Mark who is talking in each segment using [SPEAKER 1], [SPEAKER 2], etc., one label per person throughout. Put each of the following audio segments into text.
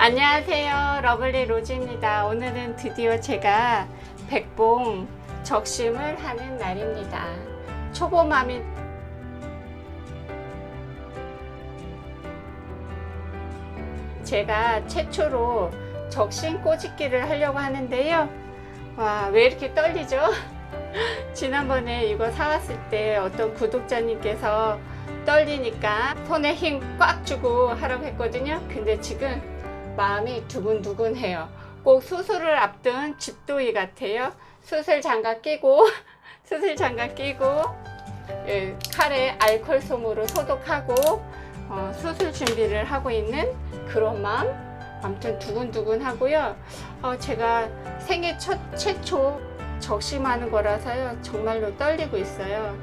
[SPEAKER 1] 안녕하세요. 러블리 로즈입니다. 오늘은 드디어 제가 백봉 적심을 하는 날입니다. 초보맘이 제가 최초로 적심 꼬집기를 하려고 하는데요. 와, 왜 이렇게 떨리죠? 지난번에 이거 사왔을 때 어떤 구독자님께서 떨리니까 손에 힘 꽉 주고 하라고 했거든요. 근데 지금 마음이 두근두근해요. 꼭 수술을 앞둔 집도이 같아요. 수술 장갑 끼고 수술 장갑 끼고 예, 칼에 알콜 솜으로 소독하고 어, 수술 준비를 하고 있는 그런 마음. 아무튼 두근두근 하고요. 어, 제가 생애 첫 최초 적심하는 거라서요. 정말로 떨리고 있어요.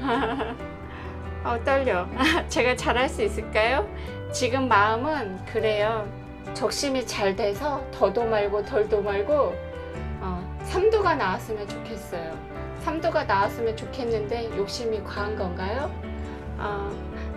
[SPEAKER 1] 어, 떨려. 제가 잘할 수 있을까요? 지금 마음은 그래요. 적심이 잘 돼서 더도 말고 덜도 말고 어, 3도가 나왔으면 좋겠어요. 3도가 나왔으면 좋겠는데 욕심이 과한 건가요? 어,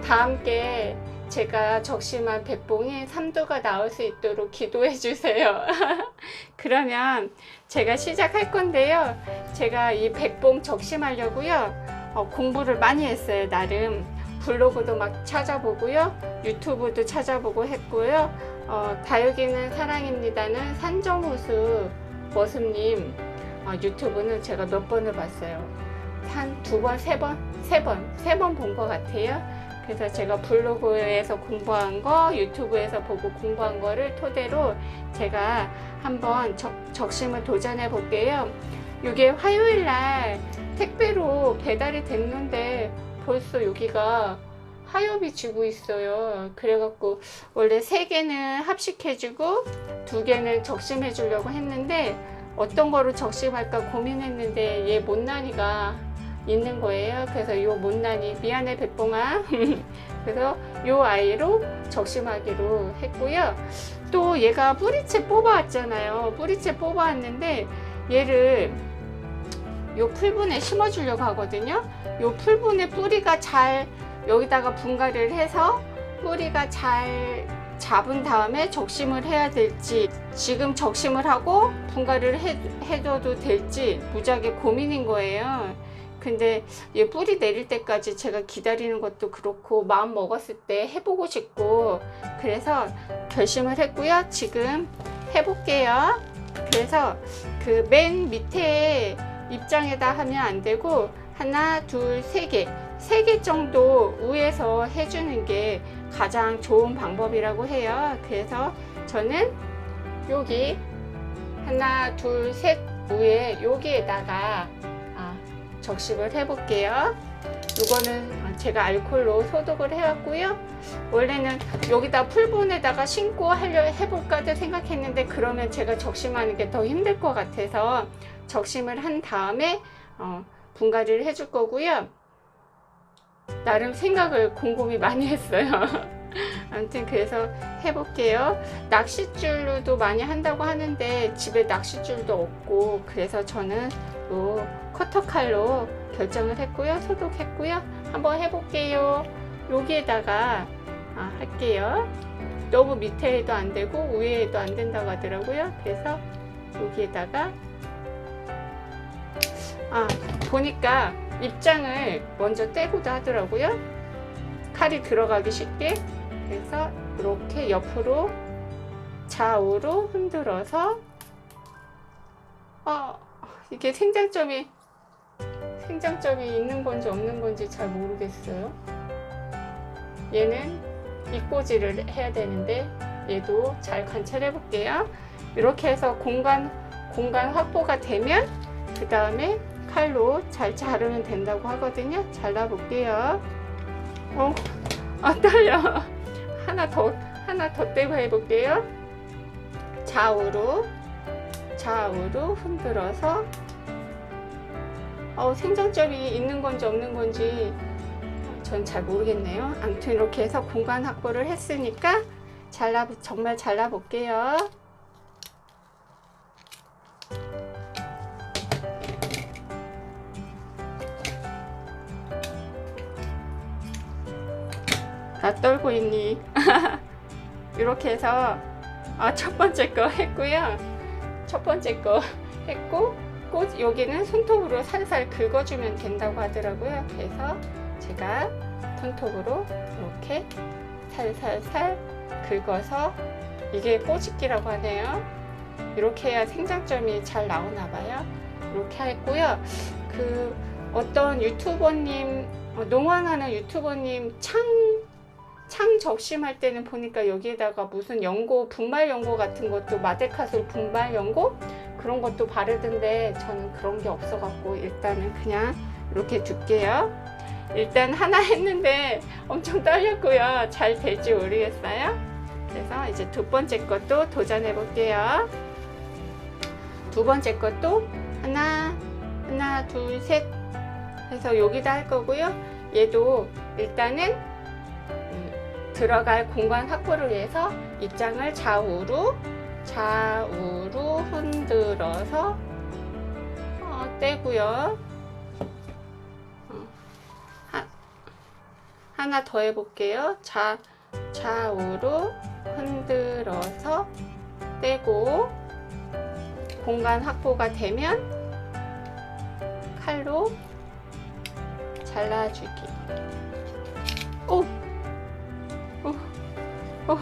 [SPEAKER 1] 다 함께 제가 적심한 백봉이 3도가 나올 수 있도록 기도해 주세요. 그러면 제가 시작할 건데요. 제가 이 백봉 적심하려고요. 어, 공부를 많이 했어요, 나름. 블로그도 막 찾아보고요. 유튜브도 찾아보고 했고요. 어, 다육이는 사랑입니다는 산정호수 머슴님 어, 유튜브는 제가 몇 번을 봤어요. 한 두 번, 세 번, 세 번, 세 번 본 것 같아요. 그래서 제가 블로그에서 공부한 거, 유튜브에서 보고 공부한 거를 토대로 제가 한번 적, 적심을 도전해 볼게요. 이게 화요일 날 택배로 배달이 됐는데 벌써 여기가 하엽이 지고 있어요. 그래갖고 원래 세 개는 합식해주고 두 개는 적심해 주려고 했는데 어떤 거로 적심할까 고민했는데 얘 못난이가 있는 거예요. 그래서 요 못난이 미안해 백봉아. 그래서 요 아이로 적심하기로 했고요. 또 얘가 뿌리채 뽑아왔잖아요. 뿌리채 뽑아왔는데 얘를 요 풀분에 심어주려고 하거든요. 요 풀분에 뿌리가 잘 여기다가 분갈이를 해서 뿌리가 잘 잡은 다음에 적심을 해야 될지 지금 적심을 하고 분갈이를 해, 해줘도 될지 무지하게 고민인 거예요. 근데 얘 뿌리 내릴 때까지 제가 기다리는 것도 그렇고 마음 먹었을 때 해보고 싶고 그래서 결심을 했고요. 지금 해볼게요. 그래서 그 맨 밑에 입장에다 하면 안 되고 하나, 둘, 세 개, 세 개 정도 위에서 해주는 게 가장 좋은 방법이라고 해요. 그래서 저는 여기 하나, 둘, 셋 위에 여기에다가 아, 적심을 해볼게요. 이거는 제가 알콜로 소독을 해왔고요. 원래는 여기다 풀분에다가 신고 하려 해볼까도 생각했는데 그러면 제가 적심하는 게 더 힘들 것 같아서 적심을 한 다음에 어, 분갈이를 해줄 거고요. 나름 생각을 곰곰이 많이 했어요. 아무튼 그래서 해볼게요. 낚싯줄로도 많이 한다고 하는데 집에 낚싯줄도 없고 그래서 저는 요 커터칼로 결정을 했고요. 소독했고요. 한번 해볼게요. 여기에다가 아, 할게요. 너무 밑에도 안 되고 위에도 안 된다고 하더라고요. 그래서 여기에다가 아 보니까 입장을 먼저 떼고도 하더라고요. 칼이 들어가기 쉽게 그래서 이렇게 옆으로 좌우로 흔들어서 어 이게 생장점이 생장점이 있는 건지 없는 건지 잘 모르겠어요. 얘는 입꼬지를 해야 되는데 얘도 잘 관찰해 볼게요. 이렇게 해서 공간 공간 확보가 되면 그 다음에 칼로 잘 자르면 된다고 하거든요. 잘라 볼게요. 어, 아 떨려. 하나 더 하나 더 떼고 해볼게요. 좌우로 좌우로 흔들어서 어, 생장점이 있는 건지 없는 건지 전 잘 모르겠네요. 아무튼 이렇게 해서 공간 확보를 했으니까 잘라 정말 잘라 볼게요. 나 떨고 있니? 이렇게 해서 아, 첫 번째 거 했고요. 첫 번째 거 했고, 꽃 여기는 손톱으로 살살 긁어주면 된다고 하더라고요. 그래서 제가 손톱으로 이렇게 살살살 긁어서 이게 꼬집기라고 하네요. 이렇게 해야 생장점이 잘 나오나 봐요. 이렇게 했고요. 그 어떤 유튜버님 어, 농원하는 유튜버님 창, 창 적심할 때는 보니까 여기에다가 무슨 연고, 분말 연고 같은 것도 마데카솔 분말 연고 그런 것도 바르던데 저는 그런 게 없어갖고 일단은 그냥 이렇게 둘게요. 일단 하나 했는데 엄청 떨렸고요. 잘 될지 모르겠어요. 그래서 이제 두 번째 것도 도전해 볼게요. 두 번째 것도 하나, 하나, 둘, 셋 해서 여기다 할 거고요. 얘도 일단은 음, 들어갈 공간 확보를 위해서 입장을 좌우로 좌우로 흔들어서 어, 떼고요. 어, 하, 하나 더 해볼게요. 좌, 좌우로 흔들어서 떼고 공간 확보가 되면 칼로 잘라주기. 오!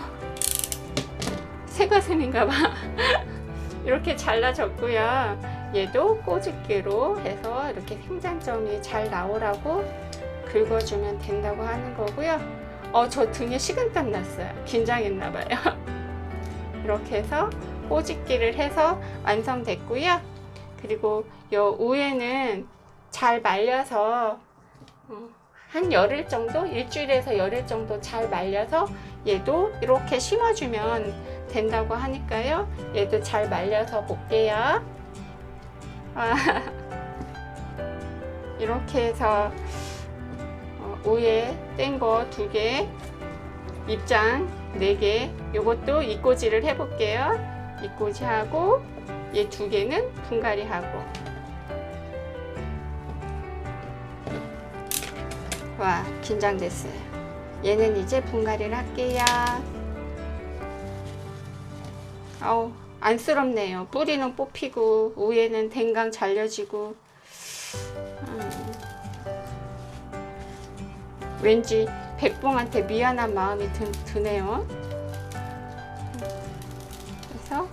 [SPEAKER 1] 새가슴인가 봐. 이렇게 잘라졌고요. 얘도 꼬집기로 해서 이렇게 생장점이 잘 나오라고 긁어주면 된다고 하는 거고요. 어, 저 등에 식은땀 났어요. 긴장했나 봐요. 이렇게 해서 꼬집기를 해서 완성됐고요. 그리고 요 위에는 잘 말려서 어, 한 열흘 정도, 일주일에서 열흘 정도 잘 말려서 얘도 이렇게 심어주면 된다고 하니까요. 얘도 잘 말려서 볼게요. 아, 이렇게 해서 어, 위에 뗀 거 두 개, 입장 네 개, 요것도 이꼬지를 해볼게요. 이꼬지 하고 얘 두 개는 분갈이 하고 와 긴장됐어요. 얘는 이제 분갈이를 할게요. 어우 안쓰럽네요. 뿌리는 뽑히고 위에는 댕강 잘려지고 음, 왠지 백봉한테 미안한 마음이 드, 드네요. 그래서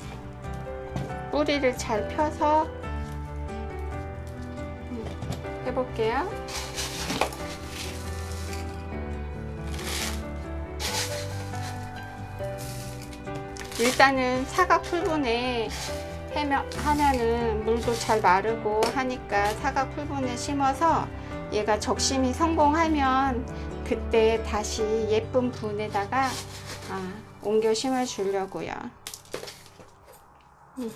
[SPEAKER 1] 뿌리를 잘 펴서 음, 해볼게요. 일단은 사각 풀분에 하면은 물도 잘 마르고 하니까 사각 풀분에 심어서 얘가 적심이 성공하면 그때 다시 예쁜 분에다가 아, 옮겨 심어 주려고요. 음.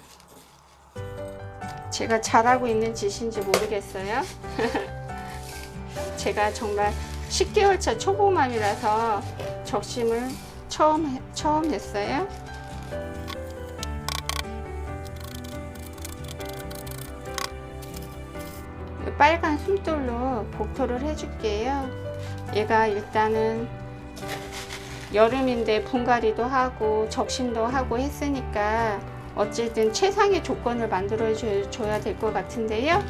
[SPEAKER 1] 제가 잘하고 있는 짓인지 모르겠어요. 제가 정말 10개월 차 초보맘이라서 적심을 처음, 해- 처음 했어요. 빨간 숨돌로 복토를 해줄게요. 얘가 일단은 여름인데 분갈이도 하고 적심도 하고 했으니까 어쨌든 최상의 조건을 만들어 줘- 줘야 될 것 같은데요.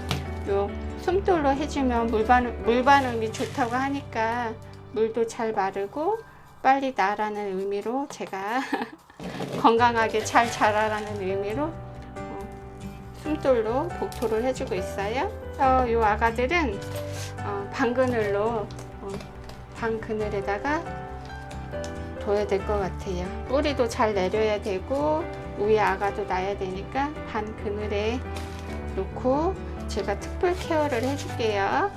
[SPEAKER 1] 요 숨돌로 해주면 물 반응, 물 반응이 좋다고 하니까 물도 잘 마르고 빨리 나라는 의미로 제가 건강하게 잘 자라라는 의미로 어, 숨돌로 복토를 해주고 있어요. 어, 요 아가들은 어, 방그늘로 어, 방그늘에다가 둬야 될 것 같아요. 뿌리도 잘 내려야 되고 위에 아가도 놔야 되니까 반 그늘에 놓고 제가 특별 케어를 해줄게요.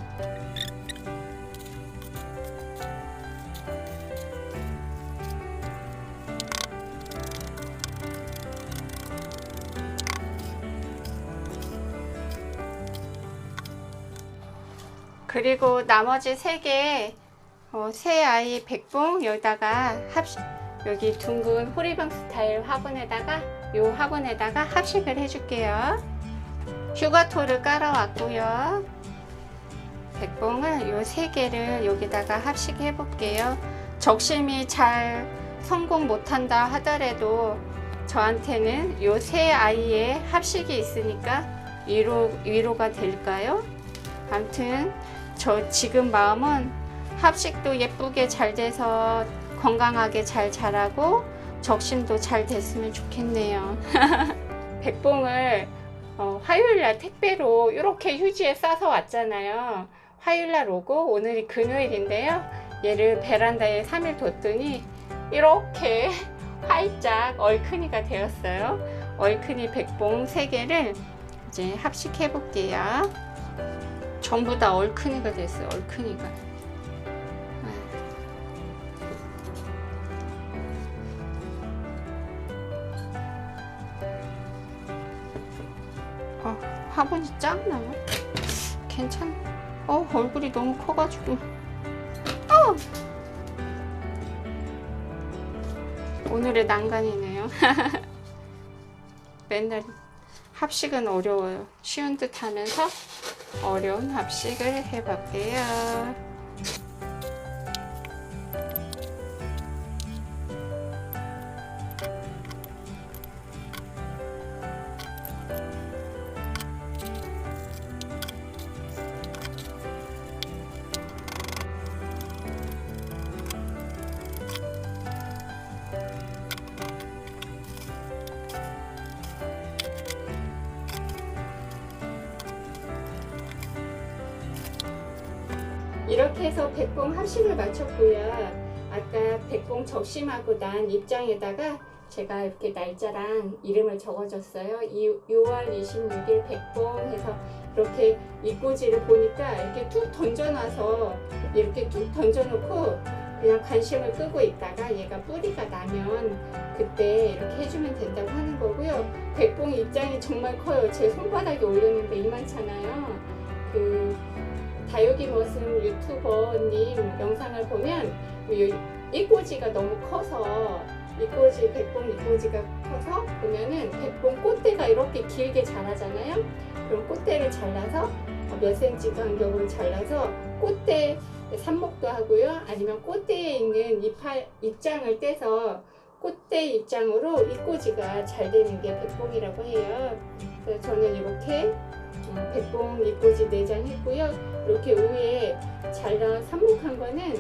[SPEAKER 1] 그리고 나머지 세 개, 어, 새 아이 백봉 여기다가 합식, 여기 둥근 호리병 스타일 화분에다가 요 화분에다가 합식을 해줄게요. 휴가토를 깔아왔고요. 백봉을 요세 개를 여기다가 합식해 볼게요. 적심이 잘 성공 못한다 하더라도 저한테는 요 세 아이의 합식이 있으니까 위로 위로가 될까요? 아무튼 저 지금 마음은 합식도 예쁘게 잘 돼서 건강하게 잘 자라고 적심도 잘 됐으면 좋겠네요. 백봉을 어, 화요일 날 택배로 이렇게 휴지에 싸서 왔잖아요. 화요일 날 오고 오늘이 금요일인데요. 얘를 베란다에 3일 뒀더니 이렇게 활짝 얼큰이가 되었어요. 얼큰이 백봉 3개를 이제 합식해 볼게요. 전부 다 얼큰이가 됐어요. 얼큰이가. 어, 화분이 작나요? 괜찮. 어, 얼굴이 너무 커가지고. 어! 오늘의 난간이네요. 맨날 합식은 어려워요. 쉬운 듯 하면서 어려운 합식을 해볼게요. 이렇게 해서 백봉 합식을 마쳤고요. 아까 백봉 적심하고 난 입장에다가 제가 이렇게 날짜랑 이름을 적어줬어요. 6월 26일 백봉 해서 이렇게 입고지를 보니까 이렇게 툭 던져놔서 이렇게 툭 던져놓고 그냥 관심을 끄고 있다가 얘가 뿌리가 나면 그때 이렇게 해주면 된다고 하는 거고요. 백봉 입장이 정말 커요. 제 손바닥에 올렸는데 이만잖아요. 그 다육이 모습 유튜버님 영상을 보면 이 이꼬지가 너무 커서 이꼬지 백봉 이꼬지가 커서 보면은 백봉 꽃대가 이렇게 길게 자라잖아요. 그럼 꽃대를 잘라서 몇 센치 간격으로 잘라서 꽃대 삽목도 하고요. 아니면 꽃대에 있는 잎할 입장을 떼서 꽃대 입장으로 이꼬지가 잘 되는 게 백봉이라고 해요. 그래서 저는 이렇게 어, 백봉 이꼬지 내장했고요. 이렇게 위에 잘라 삽목한 거는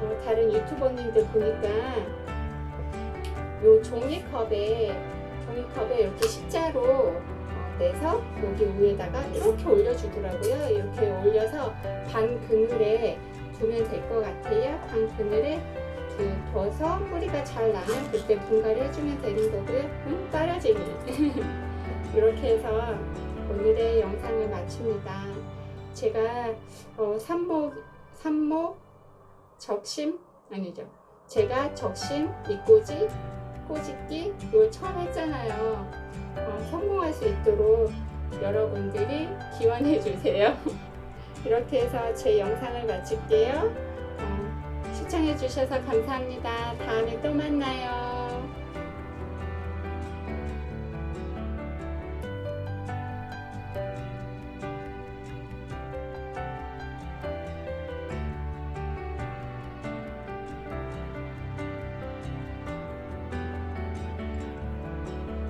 [SPEAKER 1] 어, 다른 유튜버님들 보니까 요 종이컵에 종이컵에 이렇게 십자로 어, 내서 여기 위에다가 이렇게 올려주더라고요. 이렇게 올려서 반 그늘에 두면 될 것 같아요. 반 그늘에 두- 둬서 뿌리가 잘 나면 그때 분갈이 해주면 되는 거고요. 음, 따라쟁이. 이렇게 해서 오늘의 영상을 마칩니다. 제가 어, 삼목 삼목 적심 아니죠. 제가 적심 이꼬지 꼬집기 요 처음 했잖아요. 어, 성공할 수 있도록 여러분들이 기원해 주세요. 이렇게 해서 제 영상을 마칠게요. 어, 시청해 주셔서 감사합니다. 다음에 또 만나요.